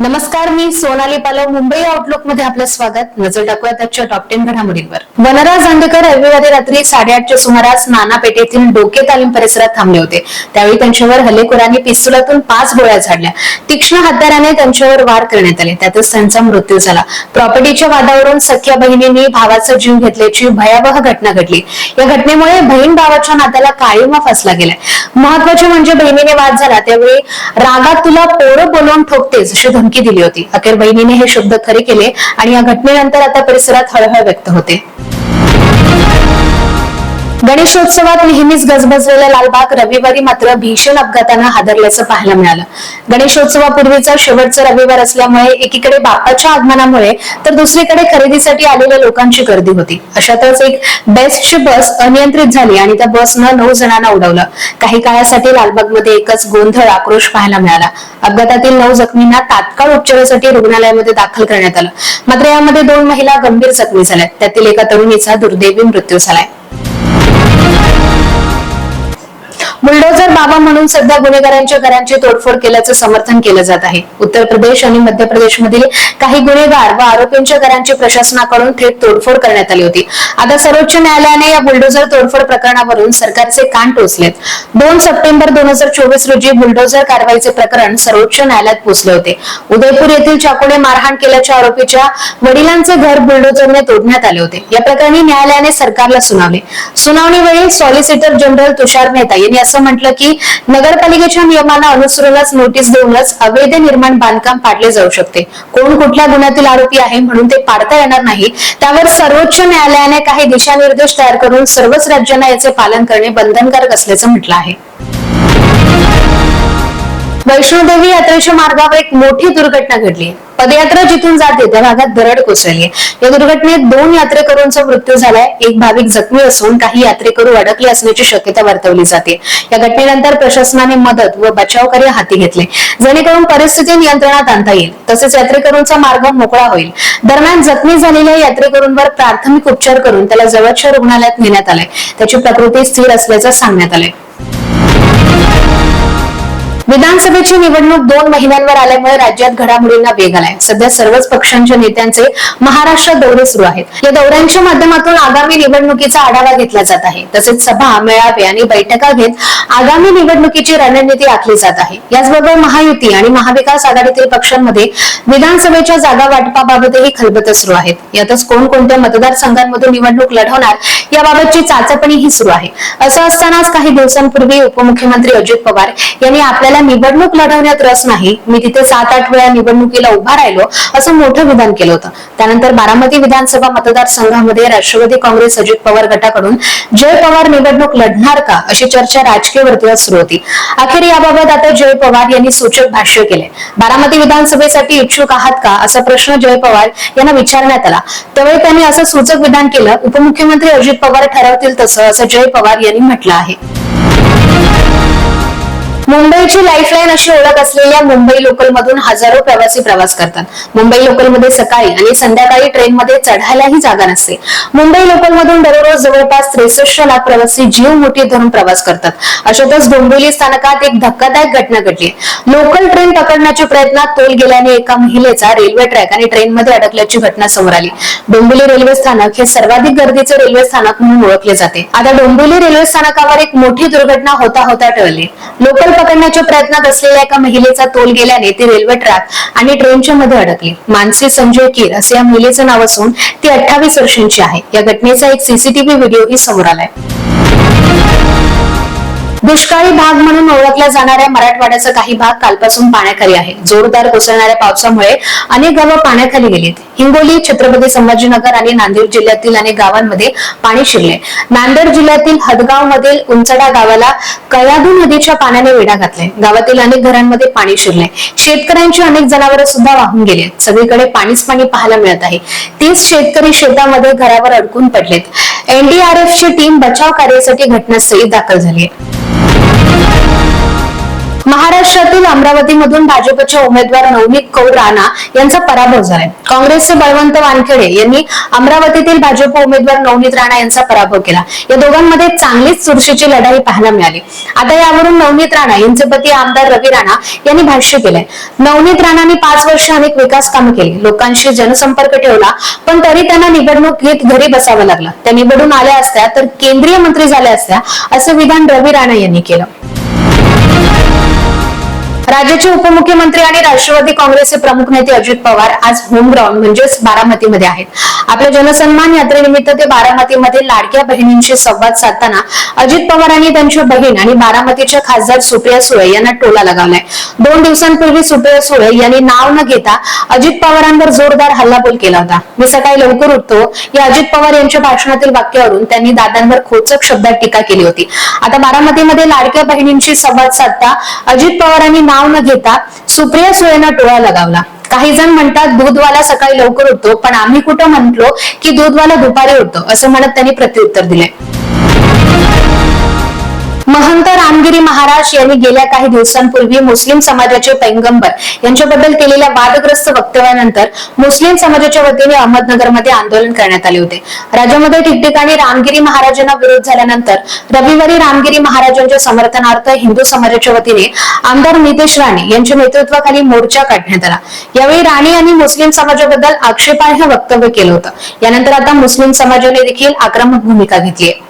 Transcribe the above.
नमस्कार मी सोनाली पालव मुंबई आउटलुकमध्ये आपलं स्वागत. नजर टाकूयात आजच्या टॉप टेन घडामोडींवर. वनराज दांडेकर रविवारी रात्री साडेआठच्या सुमारास नाना पेठेतील डोके तालीम परिसरात थांबले होते. त्यावेळी त्यांच्यावर हल्लेखोरांनी पिस्तुलातून पाच गोळ्या झाडल्या. तीक्ष्ण हत्याराने त्यांच्यावर वार करण्यात आले. त्यातच त्यांचा मृत्यू झाला. प्रॉपर्टीच्या वादावरून सख्या बहिणींनी भावाचा जीव घेतल्याची भयावह घटना घडली. या घटनेमुळे बहीण भावाच्या नात्याला काळीमा फसला गेलाय. महत्त्वाचे म्हणजे बहिणीने वाद झाला. त्यावेळी रागात तुला पोरं बोलवून ठोकतेस अशी धमकी दिली होती. अखेर बहिणीने हे शब्द खरे केले आणि या घटनेनंतर आता परिसरात हळहळ व्यक्त होते. गणेशोत्सवात नेहमीच गजबजलेला लालबाग रविवारी मात्र भीषण अपघातानं हादरल्याचं पाहायला मिळालं. गणेशोत्सवापूर्वीचा शेवटचा रविवार असल्यामुळे एकीकडे बाप्पाच्या आगमनामुळे तर दुसरीकडे खरेदीसाठी आलेल्या लोकांची गर्दी होती. अशातच एक बेस्टची बस अनियंत्रित झाली आणि त्या बसनं नऊ जणांना उडवलं. काही काळासाठी लालबागमध्ये एकच गोंधळ आक्रोश पाहायला मिळाला. अपघातातील नऊ जखमींना तात्काळ उपचारासाठी रुग्णालयामध्ये दाखल करण्यात आलं. मात्र यामध्ये दोन महिला गंभीर जखमी झाल्या त्यातील एका तरुणीचा दुर्दैवी मृत्यू झालाय. बुलडोझर बाबा म्हणून सध्या गुन्हेगारांच्या घरांची तोडफोड केल्याचं समर्थन केलं जात आहे. उत्तर प्रदेश आणि मध्य प्रदेशमधील काही गुन्हेगार व आरोपींच्या घरांची प्रशासनाकडून थेट तोडफोड करण्यात आली होती. आता सर्वोच्च न्यायालयाने या बुलडोझर तोडफोड प्रकरणावरून सरकारचे कान टोचलेत. दोन सप्टेंबर दोन हजार चोवीस रोजी बुलडोझर कारवाईचे प्रकरण सर्वोच्च न्यायालयात पोहोचले होते. उदयपूर येथील चाकूने मारहाण केल्याच्या आरोपीच्या वडिलांचे घर बुलडोझरने तोडण्यात आले होते. या प्रकरणी न्यायालयाने सरकारला सुनावले. सुनावणीवेळी सॉलिसिटर जनरल तुषार मेहता यांनी असं म्हटलं की नगरपालिकेच्या नियमांना अनुसरूनच नोटीस देऊनच अवैध निर्माण बांधकाम पाडले जाऊ शकते. कोण कुठल्या गुन्ह्यातील आरोपी आहे म्हणून ते पाडता येणार नाही. त्यावर सर्वोच्च न्यायालयाने काही दिशानिर्देश तयार करून सर्वच राज्यांना याचे पालन करणे बंधनकारक असल्याचं म्हटलं आहे. वैष्णोदेवी यात्रेच्या मार्गावर एक मोठी दुर्घटना घडली. पदयात्रा जिथून जाते त्या भागात दरड कोसळली या दुर्घटनेत दोन यात्रेकरूंचा मृत्यू झालाय. एक भाविक जखमी असून काही यात्रेकरू अडकले असण्याची शक्यता वर्तवली जाते. या घटनेनंतर प्रशासनाने मदत व बचाव कार्य हाती घेतले. जेणेकरून परिस्थिती नियंत्रणात आणता येईल. तसेच यात्रेकरूंचा मार्ग मोकळा होईल. दरम्यान जखमी झालेल्या यात्रेकरूंवर प्राथमिक उपचार करून त्याला जवळच्या रुग्णालयात नेण्यात आलंय. त्याची प्रकृती स्थिर असल्याचं सांगण्यात आलंय. विधानसभेची निवडणूक दोन महिन्यांवर आल्यामुळे राज्यात घडामोडींना वेग आलाय. सध्या सर्वच पक्षांच्या नेत्यांचे महाराष्ट्र दौरे सुरू आहेत. या दौऱ्यांच्या माध्यमातून आगामी निवडणुकीचा आढावा घेतला जात आहे. तसेच सभा मेळावे आणि बैठका घेत आगामी निवडणुकीची रणनीती आखली जात आहे. याचबरोबर महायुती आणि महाविकास आघाडीतील पक्षांमध्ये विधानसभेच्या जागा वाटपाबाबतही खलबत सुरू आहेत. यातच कोणकोणत्या मतदारसंघांमधून निवडणूक लढवणार याबाबतची चाचपणीही सुरू आहे. असं असतानाच काही दिवसांपूर्वी उपमुख्यमंत्री अजित पवार यांनी आपल्याला निवडणूक लढवण्यात रस नाही. मी तिथे सात आठ वेळा निवडणुकीला उभा राहिलो असं मोठं विधान केलं होतं. त्यानंतर बारामती विधानसभा मतदारसंघामध्ये राष्ट्रवादी काँग्रेस अजित पवार गटाकडून जय पवार निवडणूक लढणार का? अशी चर्चा राजकीय वर्तुळात सुरू होती. अखेर याबाबत आता जय पवार यांनी सूचक भाष्य केले. बारामती विधानसभेसाठी इच्छुक आहात का? असा प्रश्न जय पवार यांना विचारण्यात आला. त्यावेळी त्यांनी असं सूचक विधान केलं उपमुख्यमंत्री अजित पवार ठरवतील तसं असं जय पवार यांनी म्हटलं आहे. मुंबईची लाईफलाईन अशी ओळख असलेल्या मुंबई लोकलमधून हजारो प्रवासी प्रवास करतात. मुंबई लोकलमध्ये सकाळी आणि संध्याकाळी ट्रेनमध्ये चढायलाही जागा नसते. मुंबई लोकल मधून दररोज जवळपास त्रेसष्ट लाख प्रवासी जीव मोठी धरून प्रवास करतात. अशातच डोंबिवली स्थानकात एक धक्कादायक घटना घडली. लोकल ट्रेन पकडण्याच्या प्रयत्नात तोल गेल्याने एका महिलेचा रेल्वे ट्रॅक आणि ट्रेनमध्ये अडकल्याची घटना समोर आली. डोंबिवली रेल्वे स्थानक हे सर्वाधिक गर्दीचे रेल्वे स्थानक म्हणून ओळखले जाते. आता डोंबिवली रेल्वे स्थानकावर एक मोठी दुर्घटना होता होता टळली. लोकल पकडण्याच्या प्रयत्नात असलेल्या एका महिलेचा तोल गेल्याने ती रेल्वे ट्रॅक आणि ट्रेनच्या मध्ये अडकली. मानसी संजय कीर असे या महिलेचं नाव असून ती अठ्ठावीस वर्षांची आहे. या घटनेचा एक सीसीटीव्ही व्हिडिओही समोर आलाय. दुष्काळी भाग म्हणून ओळखल्या जाणाऱ्या मराठवाड्याचा काही भाग कालपासून पाण्याखाली आहे. जोरदार कोसळणाऱ्या पावसामुळे अनेक गावं पाण्याखाली गेलीत. हिंगोली छत्रपती संभाजीनगर आणि नांदेड जिल्ह्यातील अनेक गावांमध्ये पाणी शिरले. नांदेड जिल्ह्यातील हदगाव मधील उंचडा गावाला कयादू नदीच्या पाण्याने वेढा घातलाय. गावातील अनेक घरांमध्ये पाणी शिरले शेतकऱ्यांची अनेक जनावरं सुद्धा वाहून गेली सगळीकडे पाणीच पाणी पाहायला मिळत आहे. तीस शेतकरी शेतामध्ये घरावर अडकून पडलेत. एनडीआरएफची टीम बचाव कार्यासाठी घटनास्थळी दाखल झाली आहे. महाराष्ट्रातील अमरावतीमधून भाजपचे उमेदवार नवनीत कौर राणा यांचा पराभव झालाय. काँग्रेसचे बळवंत वानखेडे यांनी अमरावतीतील भाजप उमेदवार नवनीत राणा यांचा पराभव केला. या दोघांमध्ये चांगलीच चुरशीची लढाई पाहायला मिळाली. आता यावरून नवनीत राणा यांचे पती आमदार रवी राणा यांनी भाष्य केलंय. नवनीत राणांनी पाच वर्ष अनेक विकास कामं केली. लोकांशी जनसंपर्क ठेवला पण तरी त्यांना निवडणूक घेत घरी बसावं लागलं. त्या निवडून आल्या असत्या तर केंद्रीय मंत्री झाल्या असत्या असं विधान रवी राणा यांनी केलं. राज्याचे उपमुख्यमंत्री आणि राष्ट्रवादी काँग्रेसचे प्रमुख नेते अजित पवार आज होम ग्राउंड म्हणजेच बारामतीमध्ये आहेत. आपल्या जनसन्मान यात्रेनिमित्त ते बारामतीमध्ये लाडक्या बहिणींशी संवाद साधताना अजित पवारांनी त्यांची बहीण आणि बारामतीच्या खासदार सुप्रिया सुळे यांना टोला लगावलाय. दोन दिवसांपूर्वी सुप्रिया सुळे यांनी नाव न घेता अजित पवारांवर जोरदार हल्लाबोल केला होता. मी सकाळी लवकर उठतो या अजित पवार यांच्या भाषणातील वाक्यावरून त्यांनी दादांवर खोचक शब्दात टीका केली होती. आता बारामतीमध्ये लाडक्या बहिणींशी संवाद साधता अजित पवारांनी नाव न घेता सुप्रिया सुळेना टोळा लगावला. काही जण म्हणतात दूधवाला सकाळी लवकर उठतो. पण आम्ही कुठं म्हटलो की दूधवाला दुपारी उठतो असं म्हणत त्यांनी प्रत्युत्तर दिले रामगिरी महाराज यांनी गेल्या काही दिवसांपूर्वी मुस्लिम समाजाचे पैंगंबर यांच्याबद्दल केलेल्या वादग्रस्त वक्तव्यानंतर मुस्लिम समाजाच्या वतीने अहमदनगरमध्ये आंदोलन करण्यात आले होते. राज्यामध्ये ठिकठिकाणी रामगिरी महाराजांना विरोध झाल्यानंतर रविवारी रामगिरी महाराजांच्या समर्थनार्थ हिंदू समाजाच्या वतीने आमदार नितेश राणे यांच्या नेतृत्वाखाली मोर्चा काढण्यात आला. यावेळी राणे यांनी मुस्लिम समाजाबद्दल आक्षेपार्ह वक्तव्य केलं होतं. यानंतर आता मुस्लिम समाजाने देखील आक्रमक भूमिका घेतली आहे.